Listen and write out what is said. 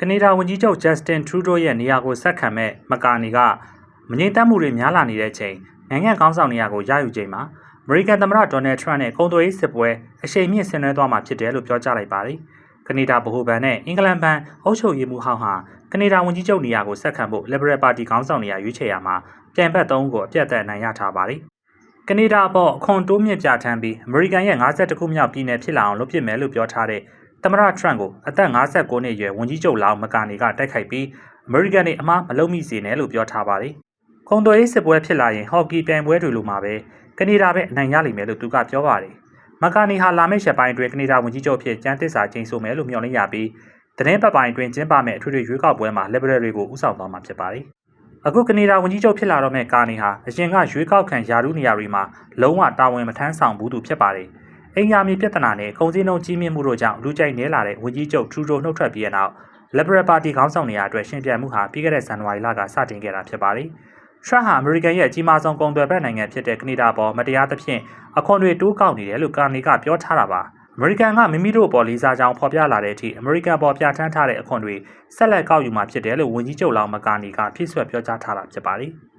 ကနေဒါဝန်ကြီးချုပ် Justin Trudeau ရဲ့နေရာကိုဆက်ခံမဲ့မကာနီကမငြိမ်သက်မှုတွေများလာနေတဲ့ချိန်နိုင်ငံကောင်းဆောင်နေရာကိုရယူချိန်မှာအမေရိကန်သမ္မတဒေါ်နယ်ထရန့်နဲ့ကုန်သွယ်ရေးစစ်ပွဲအရှိန်မြင့်ဆင်နွှဲသွားမှာဖြစ်တယ်လို့ပြောကြားလိုက်ပါတယ်။ကနေဒါဗဟိုဘဏ်နဲ့အင်္ဂလန်ဘဏ်အုပ်ချုပ်ရေးမှူးဟောင်းဟာကနေဒါဝန်ကြီးချုပ်နေရာကိုဆက်ခံဖို့ Liberal Party ခေါင်းဆောင်နေရာရွေးချယ်ရမှာပြန်ဘက်သုံးကိုအပြတ်သက်အနိုင်ရထားပါတယ်။ကနေဒါအပေါ်အခွန်တိုးမြင့်ပြဋ္ဌာန်းပြီးအမေရိကန်ရဲ့52ခုမြောက်ပြည်နယ်ဖြစ်လာအောင်လုပ်ပစ်မယ်လို့ပြောထားတဲ့ သမ္မတထရန့်ကိုအသက်59နှစ်အရွယ်ဝန်ကြီးချုပ်လောင်းမကာနီကတိုက်ခိုက်ပြီးအမေရိကန်တွေအမှားမလုပ်မိစေနဲ့လို့ပြောထားပါတယ်။ခုံတော်ရေးစစ်ပွဲဖြစ်လာရင်ဟော်ကီပြိုင်ပွဲတွေလိုမှာပဲကနေဒါပဲအနိုင်ရလိမ့်မယ်လို့သူကပြောပါတယ်။မကာနီဟာလာမယ့်ရက်ပိုင်းအတွင်းကနေဒါဝန်ကြီးချုပ်ဖြစ်ကျန်းသစ္စာကျင်းဆိုမယ်လို့မျှော်လင့်ရပြီးသတင်းပတ်ပိုင်းအတွင်းကျင်းပမယ့်အထွေထွေရွေးကောက်ပွဲမှာ Liberal တွေကိုဥဆောင်သွားမှာဖြစ်ပါတယ်။အခုကနေဒါဝန်ကြီးချုပ်ဖြစ်လာတော့မဲ့ကာနီဟာအရင်ကရွေးကောက်ခံယာရုနေရာတွေမှာလုံးဝတာဝန်မထမ်းဆောင်ဘူးသူဖြစ်ပါတယ်။ အင်ယာမီပြဿနာနဲ့ကုန်စည်နှုန်းကြီးမြင့်မှုတို့ကြောင့်လူကြိုက်နေလာတဲ့ဝန်ကြီးချုပ်ထရူဒိုနှုတ်ထွက်ပြီးတဲ့နောက် Liberal Party ခေါင်းဆောင်နေရာအတွက်ရှင်ပြိုင်မှုဟာပြီးခဲ့တဲ့ဇန်နဝါရီလကစတင်ခဲ့တာဖြစ်ပါတယ်။ထရန့်ဟာအမေရိကန်ရဲ့အကြီးမားဆုံးကုန်သွယ်ဘက်နိုင်ငံဖြစ်တဲ့ကနေဒါပေါ်မတရားသဖြင့်အခွန်တွေတိုးကောက်နေတယ်လို့ကာနီကပြောထားတာပါ။အမေရိကန်ကမိမိတို့ပေါ်လေးစားကြောင်းဖော်ပြလာတဲ့အထိအမေရိကန်ပေါ်ပြဋ္ဌာန်းထားတဲ့အခွန်တွေဆက်လက်ကောက်ယူမှာဖြစ်တယ်လို့ဝန်ကြီးချုပ်လောင်းမကာနီကဖြည့်ဆွတ်ပြောကြားထားတာဖြစ်ပါတယ်။